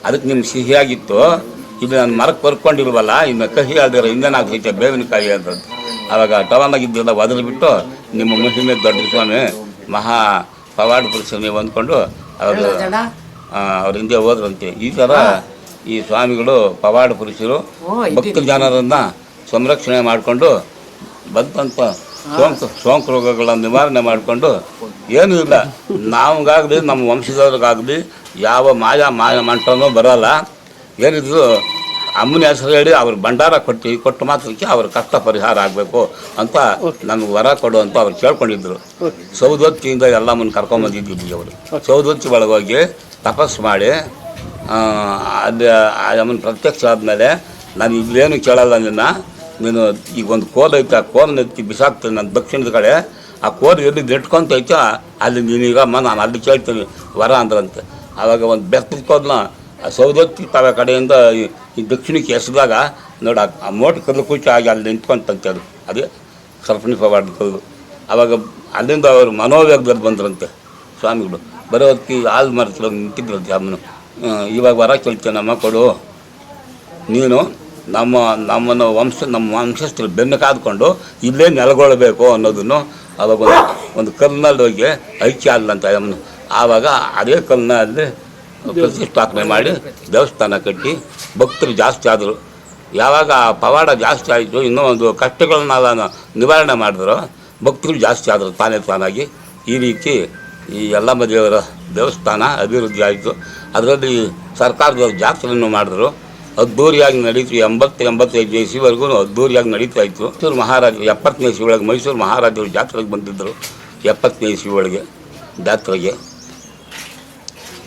ಅದಕ್ಕೆ ನಿಮ್ಗೆ ಸಿಹಿಯಾಗಿತ್ತು. ಇದು ನಾನು ಮರಕ್ಕೆ ಹೊರ್ಕೊಂಡಿಲ್ವಲ್ಲ ಇನ್ನು ಕಹಿ ಆದ್ರೆ ಇನ್ನೇನಾಗ್ತೈತೆ ಬೇವಿನಕಾಯಿ ಅಂತಂದು ಆವಾಗ ಟವಲ್ನಾಗಿದ್ದೆಲ್ಲ ಒದರಿಬಿಟ್ಟು, ನಿಮ್ಮ ಮಹಿಮೆ ದೊಡ್ಡ ಸ್ವಾಮಿ, ಮಹಾ ಪವಾಡ ಪುರುಷನೇ ಹೊಂದ್ಕೊಂಡು ಅವರು ಅವ್ರ ಹಿಂದೆ ಹೋದ್ರಂತೆ ಈ ಥರ ಈ ಸ್ವಾಮಿಗಳು ಪವಾಡ ಪುರುಷರು ಭಕ್ತ ಜನರನ್ನ ಸಂರಕ್ಷಣೆ ಮಾಡಿಕೊಂಡು ಬಂತಂತ ಸೋಂಕು ಸೋಂಕು ರೋಗಗಳ ನಿವಾರಣೆ ಮಾಡಿಕೊಂಡು ಏನೂ ಇಲ್ಲ. ನಮಗಾಗಲಿ ನಮ್ಮ ವಂಶದವ್ರಿಗಾಗಲಿ ಯಾವ ಮಾಯಾ ಮಾಯ ಮಂಟನೂ ಬರಲ್ಲ. ಏನಿದ್ರು ಅಮ್ಮನ ಹೆಸರು ಹೇಳಿ ಅವ್ರ ಭಂಡಾರ ಕೊಟ್ಟು ಕೊಟ್ಟು ಮಾತ್ರಕ್ಕೆ ಅವ್ರ ಕಷ್ಟ ಪರಿಹಾರ ಆಗಬೇಕು ಅಂತ ನನ್ಗೆ ವರ ಕೊಡು ಅಂತ ಅವ್ರು ಕೇಳ್ಕೊಂಡಿದ್ರು. ಸೌದತ್ತಿಯಿಂದ ಎಲ್ಲ ಮುನ್ನ ಕರ್ಕೊಂಬಂದಿದ್ದಿದ್ವಿ ಅವರು ಸೌದತ್ತಿ ಒಳಗೋಗಿ ತಪಸ್ಸು ಮಾಡಿ ಅದು ಅಮ್ಮನ ಪ್ರತ್ಯಕ್ಷ ಆದಮೇಲೆ ನಾನು ಇಲ್ಲೇನು ಕೇಳಲ್ಲ ನಿನ್ನ ನೀನು ಈಗ ಒಂದು ಕೋಲ್ ಐತೆ ಆ ಕೋಲ್ ಎತ್ತಿ ಬಿಸಾಕ್ತೀನಿ ನನ್ನ ದಕ್ಷಿಣದ ಕಡೆ ಆ ಕೋಲ್ ಎಲ್ಲಿ ನೆಟ್ಕೊಂತೈತೋ ಅಲ್ಲಿ ನೀನೀಗಮ್ಮ ನಾನು ಅಲ್ಲಿ ಕೇಳ್ತೀನಿ ವರ ಅಂದ್ರಂತೆ. ಆವಾಗ ಒಂದು ಬೆತ್ತದ ಕೋಲ್ನ ಸೌದತ್ತಿ ತವ ಕಡೆಯಿಂದ ಈ ದಕ್ಷಿಣಕ್ಕೆ ಎಸೆದಾಗ ನೋಡಿ, ಆ ಮೋಟ್ ಕಲ್ಲು ಕುಚ್ಚು ಆಗಿ ಅಲ್ಲಿ ನಿಂತ್ಕೊಂತಂತೆ ಅದು. ಅದೇ ಸರ್ಪಣಿ ಪವಾಡ ಕಲ್ಲು ಆವಾಗ ಅಲ್ಲಿಂದ ಅವರು ಮನೋವೇಗದಲ್ಲಿ ಬಂದ್ರಂತೆ ಸ್ವಾಮಿಗಳು. ಬರೋ ಹೊತ್ತಿ ಹಾಲು ಮರೆತು ನಿಂತಿದ್ರಂತೆ ಅಮ್ಮನು. ಇವಾಗ ವರ ಕೇಳ್ತೆ ನಮ್ಮ ಕೊಡು. ನೀನು ನಮ್ಮ, ನಮ್ಮನ್ನು ವಂಶ, ನಮ್ಮ ವಂಶಸ್ಥರು ಬೆನ್ನು ಕಾದ್ಕೊಂಡು ಇಲ್ಲೇ ನೆಲಗೊಳ್ಳಬೇಕು ಅನ್ನೋದನ್ನು ಅವಾಗ ಒಂದು ಒಂದು ಕಲ್ಲಿನಲ್ಲಿ ಹೋಗಿ ಐಕ್ಯ ಅಲ್ಲಂತ ಅಮ್ಮನು. ಆವಾಗ ಅದೇ ಕಲ್ಲಿನಲ್ಲಿ ಪ್ರತಿಷ್ಠಾಪನೆ ಮಾಡಿ ದೇವಸ್ಥಾನ ಕಟ್ಟಿ ಭಕ್ತರು ಜಾಸ್ತಿ ಆದರು. ಯಾವಾಗ ಆ ಪವಾಡ ಜಾಸ್ತಿ ಆಯಿತು, ಇನ್ನೂ ಒಂದು ಕಷ್ಟಗಳನ್ನೆಲ್ಲ ನಿವಾರಣೆ ಮಾಡಿದ್ರು. ಭಕ್ತರು ಜಾಸ್ತಿ ಆದರು ತಾನೇ ತಾನಾಗಿ. ಈ ರೀತಿ ಈ ಯಲ್ಲಮ್ಮ ದೇವರ ದೇವಸ್ಥಾನ ಅಭಿವೃದ್ಧಿ ಆಯಿತು. ಅದರಲ್ಲಿ ಸರ್ಕಾರದವರು ಜಾತ್ರೆಯನ್ನು ಮಾಡಿದ್ರು. ಅದ್ಧೂರಿಯಾಗಿ ನಡೀತು, ಎಂಬತ್ತು, ಎಂಬತ್ತೈದು ಇಸಿವರೆಗೂ ಅದ್ಧೂರಿಯಾಗಿ ನಡೀತಾ ಇತ್ತು. ಮೈಸೂರು ಮಹಾರಾಜ, ಎಪ್ಪತ್ತನೇ ಇಸಿ ಒಳಗೆ ಮೈಸೂರು ಮಹಾರಾಜರು ಜಾತ್ರೆಗೆ ಬಂದಿದ್ದರು. ಎಪ್ಪತ್ತನೇ ಇಸಿ ಒಳಗೆ ಜಾತ್ರೆಗೆ.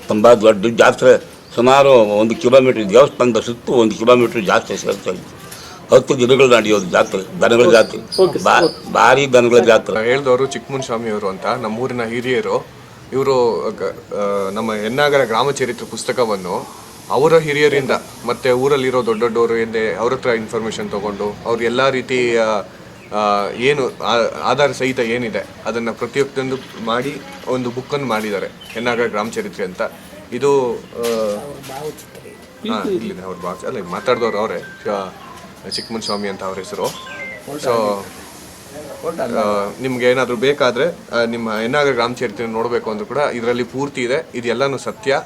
ತುಂಬ ದೊಡ್ಡ ಜಾತ್ರೆ ಸುಮಾರು ಒಂದು ಕಿಲೋಮೀಟ್ರ್ ದೇವಸ್ಥಾನದ ಸುತ್ತು ಒಂದು ಕಿಲೋಮೀಟ್ರ್ ಜಾತ್ರೆ ಸೇರ್ತಾ ಇತ್ತು. ಹತ್ತು ದಿನಗಳು ನಡೆಯೋದು ಜಾತ್ರೆ ದನಗಳ ಜಾತ್ರೆ ಬಾ ಭಾರಿ ದನಗಳ ಜಾತ್ರೆ. ಹೇಳ್ದವರು ಚಿಕ್ಕಮುನ್ ಸ್ವಾಮಿ ಅವರು ಅಂತ ನಮ್ಮೂರಿನ ಹಿರಿಯರು ಇವರು ನಮ್ಮ ಹೆನ್ನಾಗರ ಗ್ರಾಮ ಚರಿತ್ರೆ ಪುಸ್ತಕವನ್ನು ಅವರ ಹಿರಿಯರಿಂದ ಮತ್ತೆ ಊರಲ್ಲಿರೋ ದೊಡ್ಡ ದೊಡ್ಡವರು ಎಂದೇ ಅವ್ರ ಹತ್ರ ಇನ್ಫಾರ್ಮೇಶನ್ ತಗೊಂಡು ಅವ್ರು ಎಲ್ಲ ರೀತಿಯ ಏನು ಆಧಾರ ಸಹಿತ ಏನಿದೆ ಅದನ್ನು ಪ್ರತಿಯೊಂದು ಮಾಡಿ ಒಂದು ಬುಕ್ಕನ್ನು ಮಾಡಿದ್ದಾರೆ ಹೆನ್ನಾಗರ ಗ್ರಾಮಚರಿತ್ರೆ ಅಂತ. ಇದು ಹಾಂ ಇಲ್ಲಿದೆ ಅವ್ರ ಬಾಕ್ಸ್ ಅಲ್ಲ ಮಾತಾಡಿದವ್ರು ಅವರೇ ಚಿಕ್ಕಮನ್ ಸ್ವಾಮಿ ಅಂತ ಅವ್ರ ಹೆಸರು. ಸೊ ನಿಮ್ಗೆ ಏನಾದರೂ ಬೇಕಾದರೆ ನಿಮ್ಮ ಏನಾದರೂ ಗ್ರಾಮ ಚರಿತ್ರೆ ನೋಡಬೇಕು ಅಂದ್ರೂ ಕೂಡ ಇದರಲ್ಲಿ ಪೂರ್ತಿ ಇದೆ ಇದೆಲ್ಲನೂ ಸತ್ಯ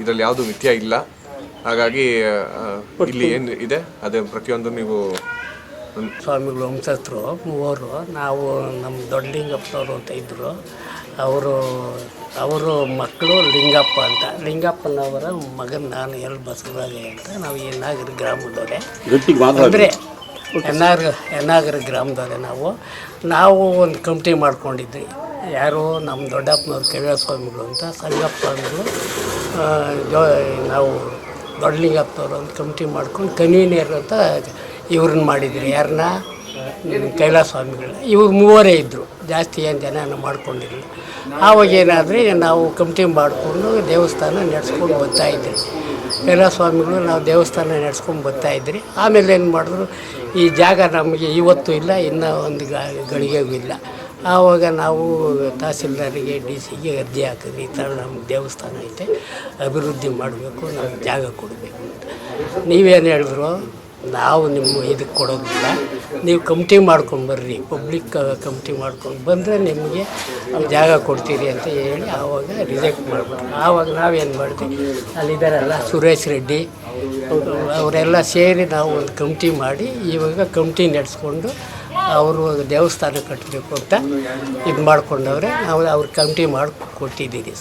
ಇದರಲ್ಲಿ ಯಾವುದು ಮಿಥ್ಯ ಇಲ್ಲ. ಹಾಗಾಗಿ ಇಲ್ಲಿ ಏನು ಇದೆ ಅದೇ ಪ್ರತಿಯೊಂದು ನೀವು ಸ್ವಾಮಿಗಳು ವಂಶಸ್ಥರು ಮೂವರು. ನಾವು ನಮ್ಮ ದೊಡ್ಡ ಲಿಂಗಪ್ಪನವರು ಅಂತ ಇದ್ದರು ಅವರು ಅವರು ಮಕ್ಕಳು ಲಿಂಗಪ್ಪ ಅಂತ. ಲಿಂಗಪ್ಪನವರ ಮಗನ ನಾನು ಎಲ್ಲಿ ಬಸವರಾಜ ಅಂತ. ನಾವು ಈ ನಾಗರ ಗ್ರಾಮದವರೇ. ಅಂದರೆ ಎನ್ನಾಗರ ಎನ್ನಾಗರ ಗ್ರಾಮದವರೇ ನಾವು. ನಾವು ಒಂದು ಕಮಿಟಿ ಮಾಡ್ಕೊಂಡಿದ್ವಿ. ಯಾರು ನಮ್ಮ ದೊಡ್ಡಪ್ಪನವ್ರು ಕೈಲಾಸ ಸ್ವಾಮಿಗಳು ಅಂತ. ಸಂಗಪ್ಪ ಅಂದರು. ನಾವು ದೊಡ್ಡಲಿಂಗಪ್ಪನವ್ರು ಒಂದು ಕಮಿಟಿ ಮಾಡ್ಕೊಂಡು ಕನ್ವೀನಿಯರ್ ಅಂತ ಇವ್ರನ್ನ ಮಾಡಿದ್ರು ಯಾರನ್ನ ಕೈಲಾಸ ಸ್ವಾಮಿಗಳನ್ನ ಇವ್ರು ಮೂವರೇ ಇದ್ದರು ಜಾಸ್ತಿ ಏನು ಜನ ಮಾಡ್ಕೊಂಡಿರಲಿಲ್ಲ. ಆವಾಗ ಏನಾದರೆ ನಾವು ಕಮಿಟಿ ಮಾಡಿಕೊಂಡು ದೇವಸ್ಥಾನ ನಡೆಸ್ಕೊಂಡು ಬರ್ತಾಯಿದ್ರಿ ಕೈಲಾಸ ಸ್ವಾಮಿಗಳು ನಾವು ದೇವಸ್ಥಾನ ನಡೆಸ್ಕೊಂಡು ಬರ್ತಾಯಿದ್ರಿ ಆಮೇಲೆ ಏನು ಮಾಡಿದ್ರು, ಈ ಜಾಗ ನಮಗೆ ಇವತ್ತು ಇಲ್ಲ, ಇನ್ನೂ ಒಂದು ಗಳಿಗೆಗೂ ಇಲ್ಲ. ಆವಾಗ ನಾವು ತಹಸೀಲ್ದಾರಿಗೆ, ಡಿ ಸಿಗೆ ಅರ್ಜಿ ಹಾಕಿದ್ವಿ, ಈ ಥರ ನಮ್ಗೆ ದೇವಸ್ಥಾನ ಐತೆ, ಅಭಿವೃದ್ಧಿ ಮಾಡಬೇಕು, ನಮ್ಗೆ ಜಾಗ ಕೊಡಬೇಕು ಅಂತ. ನೀವೇನು ಹೇಳಿದ್ರು? ನಾವು ನಿಮ್ಮ ಇದಕ್ಕೆ ಕೊಡೋದಿಲ್ಲ. ನೀವು ಕಮಿಟಿ ಮಾಡ್ಕೊಂಡು ಬರ್ರಿ. ಪಬ್ಲಿಕ್ ಕಮಿಟಿ ಮಾಡ್ಕೊಂಡು ಬಂದರೆ ನಿಮಗೆ ಜಾಗ ಕೊಡ್ತೀರಿ ಅಂತ ಹೇಳಿ ಆವಾಗ ರಿಜೆಕ್ಟ್ ಮಾಡಿಬಿಟ್ರು. ಆವಾಗ ನಾವೇನು ಮಾಡಿದ್ವಿ? ಅಲ್ಲಿದ್ದಾರಲ್ಲ ಸುರೇಶ್ ರೆಡ್ಡಿ, ಅವರೆಲ್ಲ ಸೇರಿ ನಾವು ಒಂದು ಕಮಿಟಿ ಮಾಡಿ ಇವಾಗ ಕಮಿಟಿ ನಡೆಸ್ಕೊಂಡು ಅವರು ದೇವಸ್ಥಾನ ಕಟ್ಟಬೇಕು ಅಂತ ಇದು ಮಾಡಿಕೊಂಡವ್ರೆ. ನಾವು ಅವ್ರ ಕಮಿಟಿ ಮಾಡಿ ಕೊಟ್ಟಿದ್ದೀರಿ.